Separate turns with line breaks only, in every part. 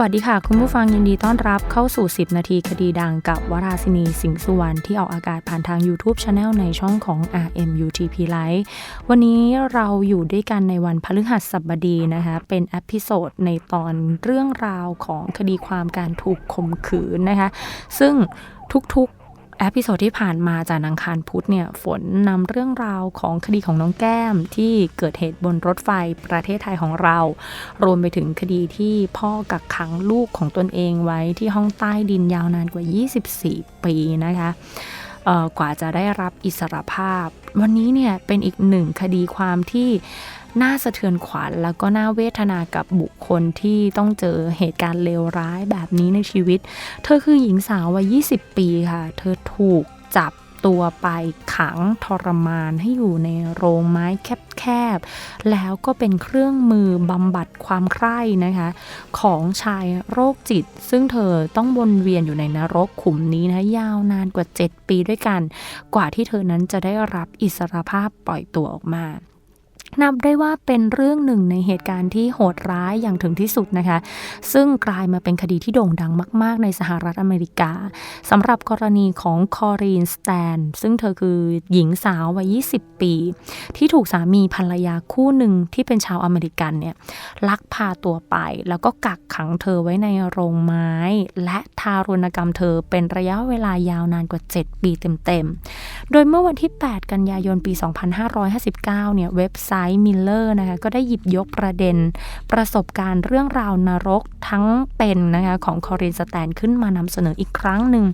วัสดีค่ะ คุณผู้ฟังยินดีต้อนรับเข้าสู่ 10 นาทีคดีดังกับวราศินีสิงห์สุวรรณที่ออกอากาศผ่านทาง YouTube Channel ในช่องของ RMUTP Live วันนี้เราอยู่ด้วยกันในวันพฤหัสบดีนะคะ เป็นอพิโซดในตอนเรื่องราวของคดีความการถูกข่มขืนนะคะ ซึ่งทุกๆ เอพิโซดที่ผ่านมาจากนังคารพุธเนี่ยฝนนำเรื่องราวของคดีของน้องแก้มที่เกิดเหตุบนรถไฟประเทศไทยของเรา รวมไปถึงคดีที่พ่อกักขังลูกของตนเองไว้ที่ห้องใต้ดินยาวนานกว่า 24 ปีนะคะกว่าจะได้รับอิสรภาพ วันนี้เนี่ยเป็นอีกหนึ่งคดีความที่ น่าสะเทือนขวัญแล้วก็น่าเวทนากับบุคคลที่ต้องเจอเหตุการณ์เลวร้ายแบบนี้ในชีวิต เธอคือหญิงสาววัย 20 ปีค่ะ เธอถูกจับตัวไปขังทรมานให้อยู่ในโรงไม้แคบๆ แล้วก็เป็นเครื่องมือบำบัดความใคร่นะคะ ของชายโรคจิต ซึ่งเธอต้องวนเวียนอยู่ในนรกขุมนี้นะยาวนานกว่า 7 ปีด้วยกัน กว่าที่เธอนั้นจะได้รับอิสรภาพปล่อยตัวออกมา นับได้ว่าเป็นเรื่องหนึ่งในเหตุการณ์ที่โหดร้ายอย่างถึงที่สุดนะคะ ซึ่งกลายมาเป็นคดีที่โด่งดังมาก ๆ ในสหรัฐอเมริกาสำหรับกรณีของคอรีนสแตน ซึ่งเธอคือหญิงสาววัย 20 ปี ที่ถูกสามีภรรยาคู่หนึ่งที่เป็นชาวอเมริกันเนี่ยลักพาตัวไป แล้วก็กักขังเธอไว้ในโรงไม้ และทารุณกรรมเธอเป็นระยะเวลายาวนานกว่า 7 ปีเต็ม ๆ โดยเมื่อวันที่ 8 กันยายนปี 2559 เนี่ยเว็บไซต์มิลเลอร์นะคะก็ได้หยิบยกประเด็น ประสบการณ์เรื่องราวนรกทั้งเป็นนะคะของคอรินสแตนขึ้นมานำเสนออีกครั้งหนึ่ง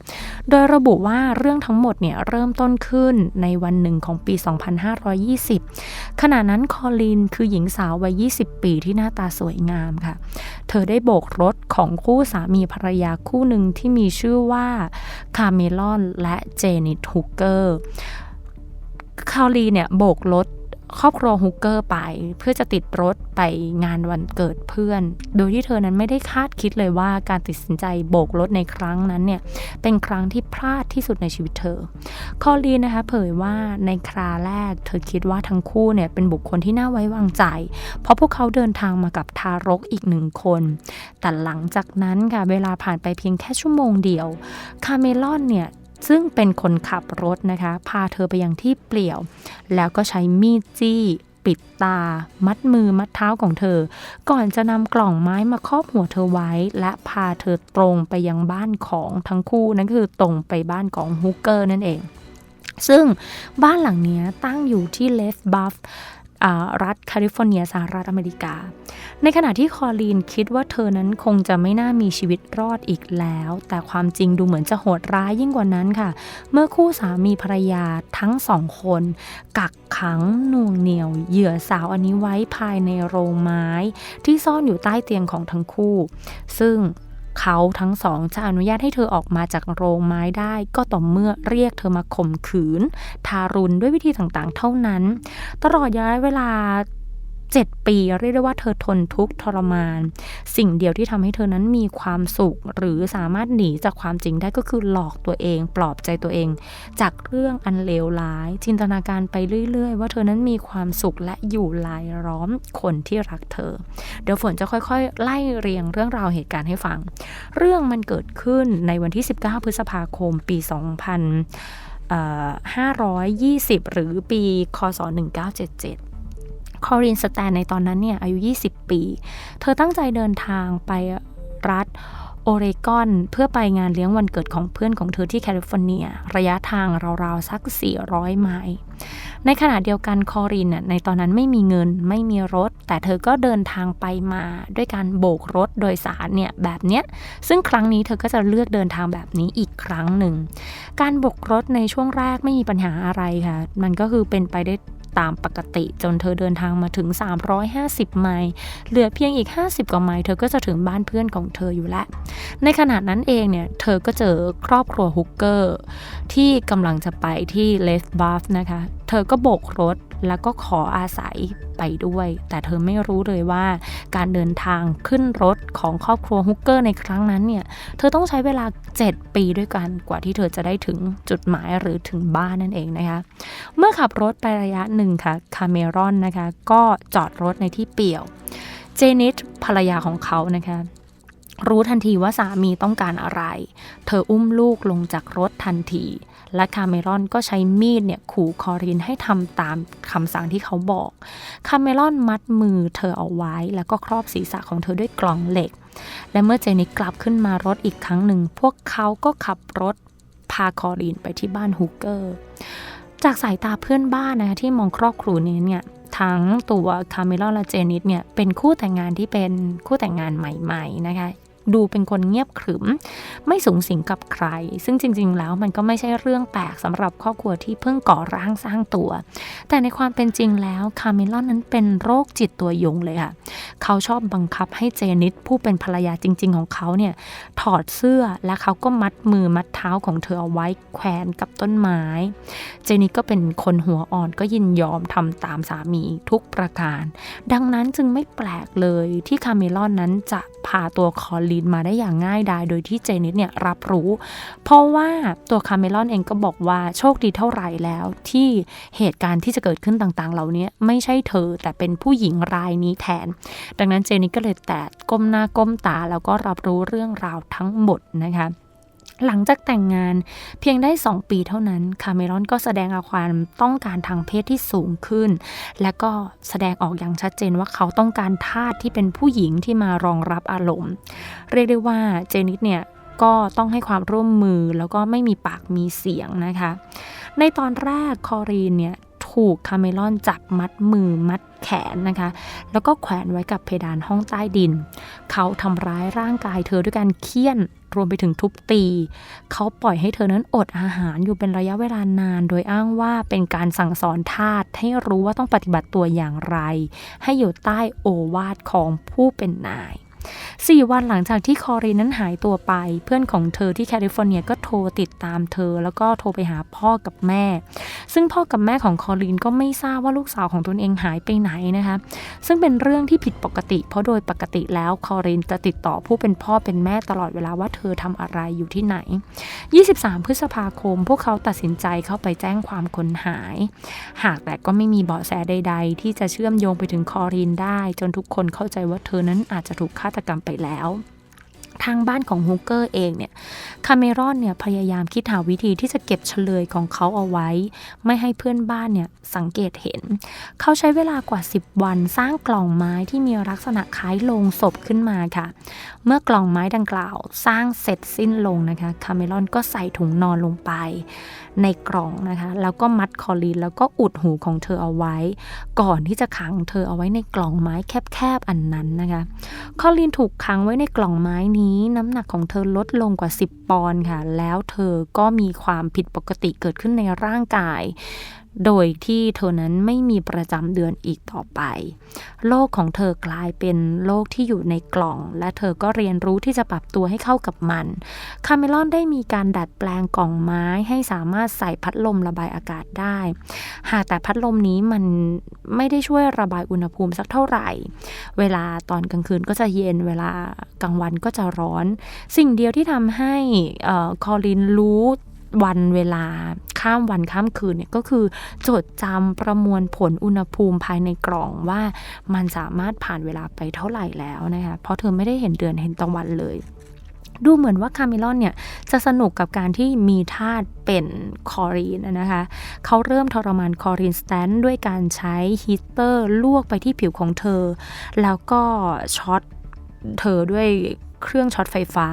โดยระบุว่าเรื่องทั้งหมดเนี่ยเริ่มต้นขึ้นในวันหนึ่งของปี 2520 ขณะนั้นคอลินคือหญิงสาววัย 20 ปีที่หน้าตาสวยงามค่ะ เธอได้โบกรถของคู่สามีภรรยาคู่หนึ่งที่มีชื่อว่าคาเมลอนและเจนิทฮุกเกอร์คาลีเนี่ยโบกรถ ครอบครัวฮุกเกอร์ไป เพื่อจะติดรถไปงานวันเกิดเพื่อน โดยที่เธอนั้นไม่ได้คาดคิดเลยว่าการตัดสินใจโบกรถในครั้งนั้นเนี่ยเป็นครั้งที่พลาดที่สุดในชีวิตเธอ คอลีนนะคะเผยว่าในคราแรก เธอคิดว่าทั้งคู่เนี่ยเป็นบุคคลที่น่าไว้วางใจ เพราะพวกเขาเดินทางมากับทารกอีกหนึ่งคน แต่หลังจากนั้นค่ะเวลาผ่านไปเพียงแค่ชั่วโมงเดียวคาเมลอนเนี่ย ซึ่งเป็นคนขับรถนะคะ พาเธอไปยังที่เปลี่ยว แล้วก็ใช้มีดจี้ปิดตา มัดมือมัดเท้าของเธอ ก่อนจะนำกล่องไม้มาครอบหัวเธอไว้ และพาเธอตรงไปยังบ้านของทั้งคู่นั่นคือตรงไปบ้านของฮุกเกอร์นั่นเอง ซึ่งบ้านหลังนี้ตั้งอยู่ที่เลฟบัฟ รัฐแคลิฟอร์เนียสหรัฐอเมริกา ในขณะที่คอลีนคิดว่าเธอนั้นคงจะไม่น่ามีชีวิตรอดอีกแล้ว แต่ความจริงดูเหมือนจะโหดร้ายยิ่งกว่านั้นค่ะ เมื่อคู่สามีภรรยาทั้งสองคน กักขังน่วงเหนียว เหยื่อสาวอันนี้ไว้ภายในโรงไม้ ที่ซ่อนอยู่ใต้เตียงของทั้งคู่ ซึ่ง เขาทั้งสองจะอนุญาตให้เธอออกมาจากโรงไม้ได้ ก็ต่อเมื่อเรียกเธอมาข่มขืน ทารุณด้วยวิธีต่างๆ เท่านั้น ตลอดระยะเวลา 7 ปีเรียกได้ว่าเธอทนทุกข์ทรมาน สิ่งเดียวที่ทำให้เธอนั้นมีความสุข หรือสามารถหนีจากความจริงได้ก็คือหลอกตัวเอง ปลอบใจตัวเอง จากเรื่องอันเลวร้าย จินตนาการไปเรื่อย ๆ ว่าเธอนั้นมีความสุขและอยู่ลายล้อมคนที่รักเธอ เดี๋ยวฝนจะค่อยๆ ไล่เรียงเรื่องราวเหตุการณ์ให้ฟัง เรื่องมันเกิดขึ้นในวันที่ 19 พฤษภาคมปี 2000 520 หรือปี คศ 1977 คอรินสแตนในตอนนั้นเนี่ยอายุ 20 ปี เธอตั้งใจเดินทางไปรัฐโอเรกอนเพื่อไปงานเลี้ยงวันเกิดของเพื่อนของเธอที่แคลิฟอร์เนีย ระยะทางราวๆ สัก 400 ไมล์ ในขณะเดียวกันคอรินน่ในตอนนั้นไม่มีเงินไม่มีรถ แต่เธอก็เดินทางไปมาด้วยการโบกรถโดยสารเนี่ยแบบเนี้ย ซึ่งครั้งนี้เธอก็จะเลือกเดินทางแบบนี้อีกครั้งหนึ่ง การโบกรถในช่วงแรกไม่มีปัญหาอะไรค่ะ มันก็คือเป็นไปได้ ตามปกติจนเธอเดินทางมาถึง 350 ไมล์เหลือเพียงอีก 50 กว่าไมล์เธอก็จะถึงบ้านเพื่อนของเธออยู่แล้ว ในขณะนั้นเองเนี่ย เธอก็เจอครอบครัวฮุกเกอร์ ที่กำลังจะไปที่เลสบัฟนะคะ ธอก็โบกรถแล้วก็ขออาศัยไปด้วย แต่เธอไม่รู้เลยว่า การเดินทางขึ้นรถของครอบครัวฮุกเกอร์ในครั้งนั้นเนี่ย เธอต้องใช้เวลา 7 ปีด้วยกันกว่าที่เธอจะได้ถึงจุดหมายหรือถึงบ้านนั่นเองนะคะ เมื่อขับรถไประยะหนึ่งค่ะคาเมรอนนะคะ ก็จอดรถในที่เปี่ยว เจนิสภรรยาของเขานะคะ รู้ทันทีว่าสามีต้องการอะไร เธออุ้มลูกลงจากรถทันที และคาเมรอนก็ใช้มีดเนี่ยขู่คอรินให้ทำตามคำสั่งที่เขาบอก คาเมรอนมัดมือเธอเอาไว้ แล้วก็ครอบศีรษะของเธอด้วยกล่องเหล็ก และเมื่อเจนิกกลับขึ้นมารถอีกครั้งหนึ่ง พวกเขาก็ขับรถพาคอรินไปที่บ้านฮุกเกอร์ จากสายตาเพื่อนบ้านนะคะที่มองครอบครัวนี้เนี่ย ทั้งตัวคาเมลอนและเจนิสเนี่ยเป็นคู่แต่งงานที่เป็นคู่แต่งงานใหม่ๆนะคะ ดูเป็นคนเงียบขรึม ไม่สูงสิงกับใคร ซึ่งจริง ๆ แล้วมันก็ไม่ใช่เรื่องแปลกสำหรับครอบครัวที่เพิ่งก่อร่างสร้างตัว แต่ในความเป็นจริงแล้วคาเมลอนนั้นเป็นโรคจิตตัวยงเลยค่ะ เขาชอบบังคับให้เจนิสผู้เป็นภรรยาจริง ๆ ของเขาเนี่ยถอดเสื้อและเขาก็มัดมือมัดเท้าของเธอเอาไว้แขวนกับต้นไม้ เจนิสก็เป็นคนหัวอ่อนก็ยินยอมทำตามสามีทุกประการ ดังนั้นจึงไม่แปลกเลยที่คาเมลอนนั้นจะพาตัวคอลนมาได้อย่างง่ายดายโดยที่เจนิสเนี่ยรับรู้ เพราะว่าตัวคาเมลอนเองก็บอกว่าโชคดีเท่าไหร่แล้วที่เหตุการณ์ที่จะเกิดขึ้นต่างๆ เหล่านี้ไม่ใช่เธอแต่เป็นผู้หญิงรายนี้แทน ดังนั้นเจนิสก็เลยแตะก้มหน้าก้มตาแล้วก็รับรู้เรื่องราวทั้งหมดนะคะ หลังจากแต่งงานเพียงได้ 2 ปีเท่านั้นคาเมรอนก็แสดงอาความต้องการทางเพศที่สูงขึ้น และก็แสดงออกอย่างชัดเจนว่าเขาต้องการทาสที่เป็นผู้หญิงที่มารองรับอารมณ์ เรียกได้ว่าเจนิสเนี่ยก็ต้องให้ความร่วมมือแล้วก็ไม่มีปากมีเสียงนะคะ ในตอนแรกคอรีนเนี่ย ถูกคาเมลอนจับมัดมือมัดแขนนะคะ แล้วก็แขวนไว้กับเพดานห้องใต้ดิน เขาทำร้ายร่างกายเธอด้วยการเคี่ยนรวมไปถึงทุบตี เขาปล่อยให้เธอนั้นอดอาหารอยู่เป็นระยะเวลานาน โดยอ้างว่าเป็นการสั่งสอนทาสให้รู้ว่าต้องปฏิบัติตัวอย่างไร ให้อยู่ใต้โอวาทของผู้เป็นนาย สี่วันหลังจากที่คอรีนนั้นหายตัวไป เพื่อนของเธอที่แคลิฟอร์เนียก็โทรติดตามเธอ แล้วก็โทรไปหาพ่อกับแม่ ซึ่งพ่อกับแม่ของคอรีนก็ไม่ทราบว่าลูกสาวของตนเองหายไปไหนนะคะ ซึ่งเป็นเรื่องที่ผิดปกติ เพราะโดยปกติแล้วคอรีนจะติดต่อผู้เป็นพ่อเป็นแม่ตลอดเวลาว่าเธอทำอะไรอยู่ที่ไหน 23 พฤษภาคม พวกเขาตัดสินใจเข้าไปแจ้งความคนหาย หากแต่ก็ไม่มีเบาะแสใด ๆ ที่จะเชื่อมโยงไปถึงคอรีนได้ จนทุกคนเข้าใจว่าเธอนั้นอาจจะถูกฆาตกรรมไปแล้ว ทางบ้านของฮุกเกอร์เองเนี่ยคาเมรอนเนี่ยพยายามคิดหาวิธีที่จะเก็บเฉลยของเขาเอาไว้ ไม่ให้เพื่อนบ้านเนี่ยสังเกตเห็น เขาใช้เวลากว่า 10 วันสร้างกล่องไม้ที่มีลักษณะคล้ายโลงศพขึ้นมาค่ะ เมื่อกล่องไม้ดังกล่าว สร้างเสร็จสิ้นลงนะคะคาเมรอนก็ใส่ถุงนอนลงไป ในกล่องนะคะ แล้วก็มัดคอลีนแล้วก็อุดหูของเธอเอาไว้ ก่อนที่จะขังเธอเอาไว้ในกล่องไม้แคบๆอันนั้นนะคะ คอลีนถูกขังไว้ในกล่องไม้นี้น้ำหนักของเธอลดลงกว่า 10 ปอนด์ค่ะ แล้วเธอก็มีความผิดปกติเกิดขึ้นในร่างกายโดยที่เธอนั้นไม่มีประจำเดือนอีกต่อไป โลกของเธอกลายเป็นโลกที่อยู่ในกล่อง และเธอก็เรียนรู้ที่จะปรับตัวให้เข้ากับมัน คาเมลอนได้มีการดัดแปลงกล่องไม้ให้สามารถใส่พัดลมระบายอากาศได้ หากแต่พัดลมนี้มันไม่ได้ช่วยระบายอุณหภูมิสักเท่าไหร่ เวลาตอนกลางคืนก็จะเย็น เวลากลางวันก็จะร้อน สิ่งเดียวที่ทำให้คอลินรู้ วันเวลาข้ามวันข้ามคืนเนี่ยก็คือจดจำประมวลผลอุณหภูมิภายในกล่องว่ามันสามารถผ่านเวลาไปเท่าไหร่แล้วนะคะเพราะเธอไม่ได้เห็นเดือนเห็นตะวันเลยดูเหมือนว่าคาเมลอนเนี่ยจะสนุกกับการที่มีธาตุเป็นคอรีนนะคะ เขาเริ่มทรมานคอรีนสแตนด้วยการใช้ฮีเตอร์ลวกไปที่ผิวของเธอ แล้วก็ช็อตเธอด้วย เครื่องช็อตไฟฟ้า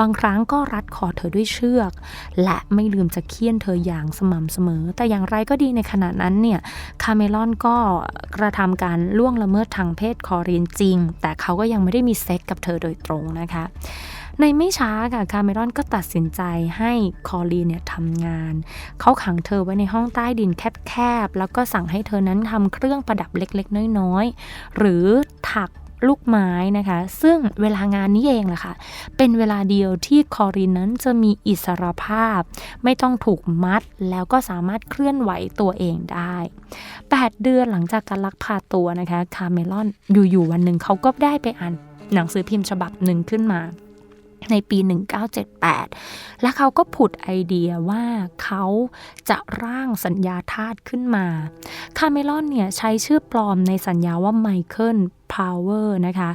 บางครั้งก็รัดคอเธอด้วยเชือก และไม่ลืมจะเคี่ยนเธออย่างสม่ำเสมอ แต่อย่างไรก็ดีในขณะนั้นเนี่ยคาเมลอนก็กระทำการล่วงละเมิดทางเพศคอรีนจริง แต่เขาก็ยังไม่ได้มีเซ็กกับเธอโดยตรงนะคะในไม่ช้าค่ะคาเมรอนก็ตัดสินใจให้คอรีเนี่ยทำงาน เขาขังเธอไว้ในห้องใต้ดินแคบๆ แล้วก็สั่งให้เธอนั้นทำเครื่องประดับเล็กๆ น้อยๆ หรือถัก ลูกไม้นะคะ ซึ่งเวลางานนี้เองแหละค่ะ เป็นเวลาเดียวที่คอรินนั้นจะมีอิสรภาพ ไม่ต้องถูกมัดแล้วก็สามารถเคลื่อนไหวตัวเองได้ 8 เดือนหลังจากการลักพาตัวนะคะคาเมลอนอยู่ๆวันหนึ่งเขาก็ได้ไปอ่านหนังสือพิมพ์ฉบับหนึ่งขึ้นมาในปี 1978 และเขาก็ผุดไอเดียว่าเขาจะร่างสัญญาธาตุขึ้นมา คาเมลอนเนี่ยใช้ชื่อปลอมในสัญญาว่าไมเคิล Power นะคะ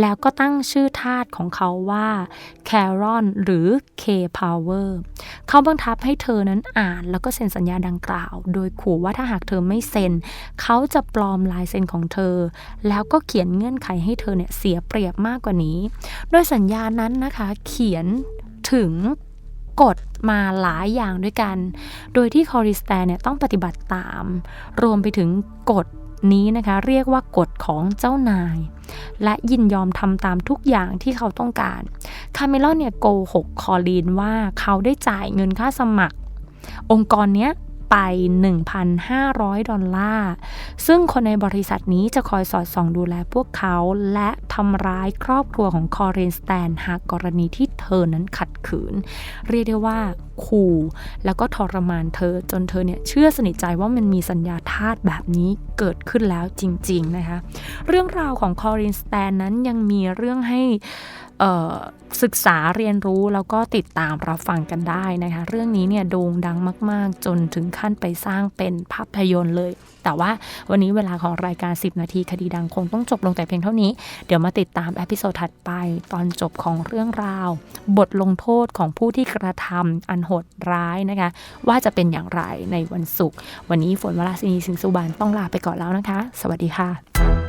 แล้วก็ตั้งชื่อทาสของเขาว่า Caron หรือ K Power เขาบังคับให้เธอนั้นอ่านแล้วก็เซ็นสัญญาดังกล่าว โดยขู่ว่าถ้าหากเธอไม่เซ็น เขาจะปลอมลายเซ็นของเธอ แล้วก็เขียนเงื่อนไขให้เธอเนี่ยเสียเปรียบมากกว่านี้ โดยสัญญานั้นนะคะเขียนถึงกฎมาหลายอย่างด้วยกัน โดยที่คอริสแตนเนี่ยต้องปฏิบัติตาม รวมไปถึงกฎ นี้นะคะเรียกว่ากฎของเจ้านาย และยินยอมทำตามทุกอย่างที่เขาต้องการคาเมลอนเนี่ยโกหกคอลีนว่าเขาได้จ่ายเงินค่าสมัคร องค์กรเนี้ยไป 1,500 ดอลลาร์ ซึ่งคนในบริษัทนี้จะคอยสอดส่องดูแลพวกเขา และทำร้ายครอบครัวของคอเรนสแตนหากกรณีที่เธอนั้นขัดขืน เรียกได้ว่า ขู่แล้วก็ทรมานเธอจนเธอเนี่ยเชื่อสนิทใจว่ามันมีสัญญาทาสแบบนี้เกิดขึ้นแล้วจริงๆนะคะเรื่องราวของคอรินสแตนนั้นยังมีเรื่องให้ศึกษาเรียนรู้แล้วก็ติดตามรับฟังกันได้นะคะ เรื่องนี้เนี่ยโด่งดังมาก ๆ จนถึงขั้นไปสร้างเป็นภาพยนตร์เลย แต่ว่าวันนี้เวลาของรายการ 10 นาทีคดีดังคงต้องจบลงแต่เพียงเท่านี้ เดี๋ยวมาติดตามเอพิโซดถัดไปตอนจบของเรื่องราว บทลงโทษของผู้ที่กระทำอันโหดร้ายนะคะ ว่าจะเป็นอย่างไรในวันศุกร์วันนี้ฝนวราศินีสิงสุบานต้องลาไปก่อนแล้วนะคะ สวัสดีค่ะ